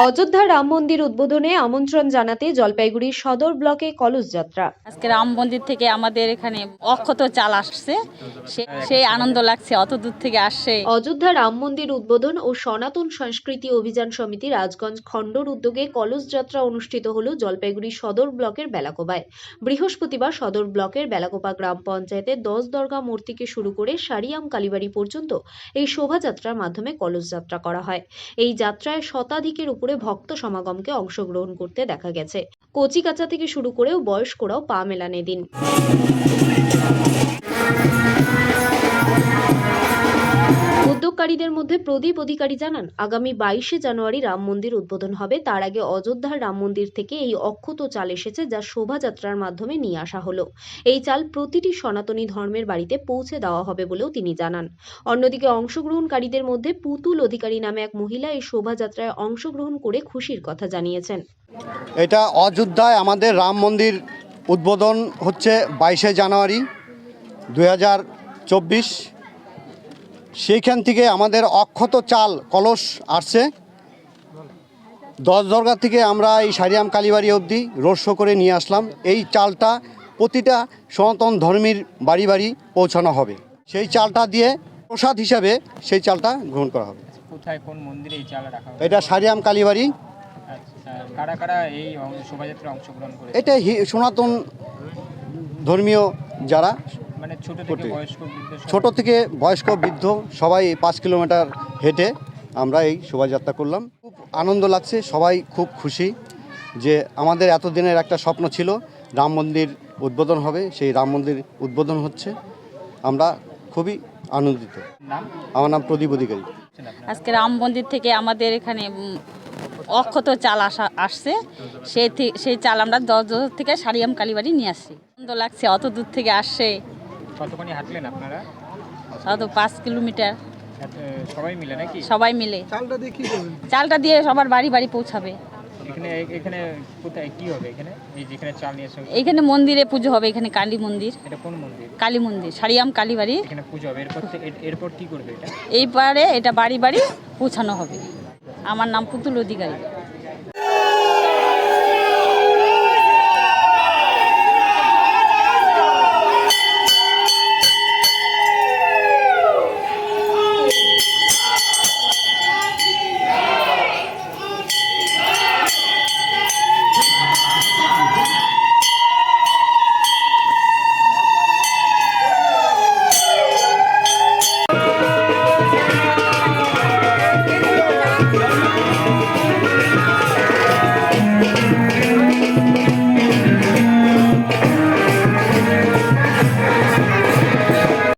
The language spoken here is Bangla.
অযোধ্যা রাম মন্দির উদ্বোধনে আমন্ত্রণ জানাতে জলপাইগুড়ির সদর ব্লকে কলস যাত্রা। আজকে রাম মন্দির থেকে আমাদের এখানে অক্ষত চাল আসছে। সেই আনন্দ লাগছে অত দূর থেকে আসছে। অযোধ্যা রাম মন্দির উদ্বোধন ও সনাতন সংস্কৃতি অভিযান সমিতি রাজগঞ্জ খণ্ডর উদ্যোগে কলস যাত্রা অনুষ্ঠিত হল জলপাইগুড়ি সদর ব্লকের বেলাকোবায় বৃহস্পতিবার সদর ব্লকের বেলাকোপা গ্রাম পঞ্চায়েতের দশ দরগা মূর্তি থেকে শুরু করে সারিয়াম কালীবাড়ি পর্যন্ত এই শোভাযাত্রার মাধ্যমে কলস যাত্রা করা হয়। এই যাত্রায় শতাধিকের উপরে ভক্ত সমাগমকে অংশগ্রহণ করতে দেখা গেছে। কচি কাঁচা থেকে শুরু করেও বয়স্করাও পা মেলান এদিন। উদ্যোগকারীদের মধ্যে প্রদীপ অধিকারী জানান, আগামী বাইশে জানুয়ারি রাম মন্দির উদ্বোধন হবে। তার আগে অযোধ্যার রাম মন্দির থেকে এই অক্ষত চাল এসেছে যা শোভাযাত্রার মাধ্যমে নিয়ে আসা হলো। এই চাল প্রতিটি সনাতনী ধর্মের বাড়িতে পৌঁছে দেওয়া হবে বলেও তিনি জানান। অন্যদিকে অংশগ্রহণকারীদের মধ্যে পুতুল অধিকারী নামে এক মহিলা এই শোভাযাত্রায় অংশগ্রহণ করে খুশির কথা জানিয়েছেন। এটা অযোধ্যায় আমাদের রাম মন্দির উদ্বোধন হচ্ছে বাইশে জানুয়ারি, দুই চব্বিশ। সেইখান থেকে আমাদের অক্ষত চাল কলস আসছে। দশ দরগা থেকে আমরা এই সারিয়াম কালীবাড়ি অবধি রোড শো করে নিয়ে আসলাম। এই চালটা প্রতিটা সনাতন ধর্মীর বাড়ি বাড়ি পৌঁছানো হবে। সেই চালটা দিয়ে প্রসাদ হিসাবে সেই চালটা গ্রহণ করা হবে। কোথায় কোন মন্দিরে এই চাল রাখা হবে এটা সারিয়াম কালীবাড়ি। আচ্ছা, কারা কারা এই শোভাযাত্রায় অংশগ্রহণ করে এটা সনাতন ধর্মীয় যারা মানে ছোট থেকে বয়স্ক বৃদ্ধ সবাই? ছোট থেকে বয়স্ক বৃদ্ধ সবাই পাঁচ কিলোমিটার হেঁটে আমরা এই শোভাযাত্রা করলাম। খুব আনন্দ লাগছে সবাই খুব খুশি যে আমাদের এতদিনের একটা স্বপ্ন ছিল রাম মন্দির উদ্বোধন হবে সেই রাম মন্দির উদ্বোধন হচ্ছে। আমরা খুবই আনন্দিত। আমার নাম প্রদীপ অধিকারী। আজকে রাম মন্দির থেকে আমাদের এখানে অক্ষত চাল আসা আসছে। সেই সেই চাল আমরা দশ দশ থেকে সারিয়াম কালীবাড়ি নিয়ে আসছি। আনন্দ লাগছে অত দূর থেকে আসছে। কতখানি হাঁটলেন আপনারা? পাঁচ কিলোমিটার। সবাই মিলে নাকি? সবাই মিলে। চালটা দিয়ে সবার বাড়ি বাড়ি পৌঁছাবে। এখানে এখানে কোথায় কি হবে এখানে? এই যেখানে চাল নিয়ে এসে এইখানে মন্দিরে পুজো হবে এখানে কালী মন্দির। এটা কোন মন্দির? কালী মন্দির সারিয়াম কালীবাড়ি। এখানে পুজো হবে। এরপর এরপর কি করবে এটা? এইবারে এটা বাড়ি বাড়ি পৌঁছানো হবে। আমার নাম পুতুল অধিকারী।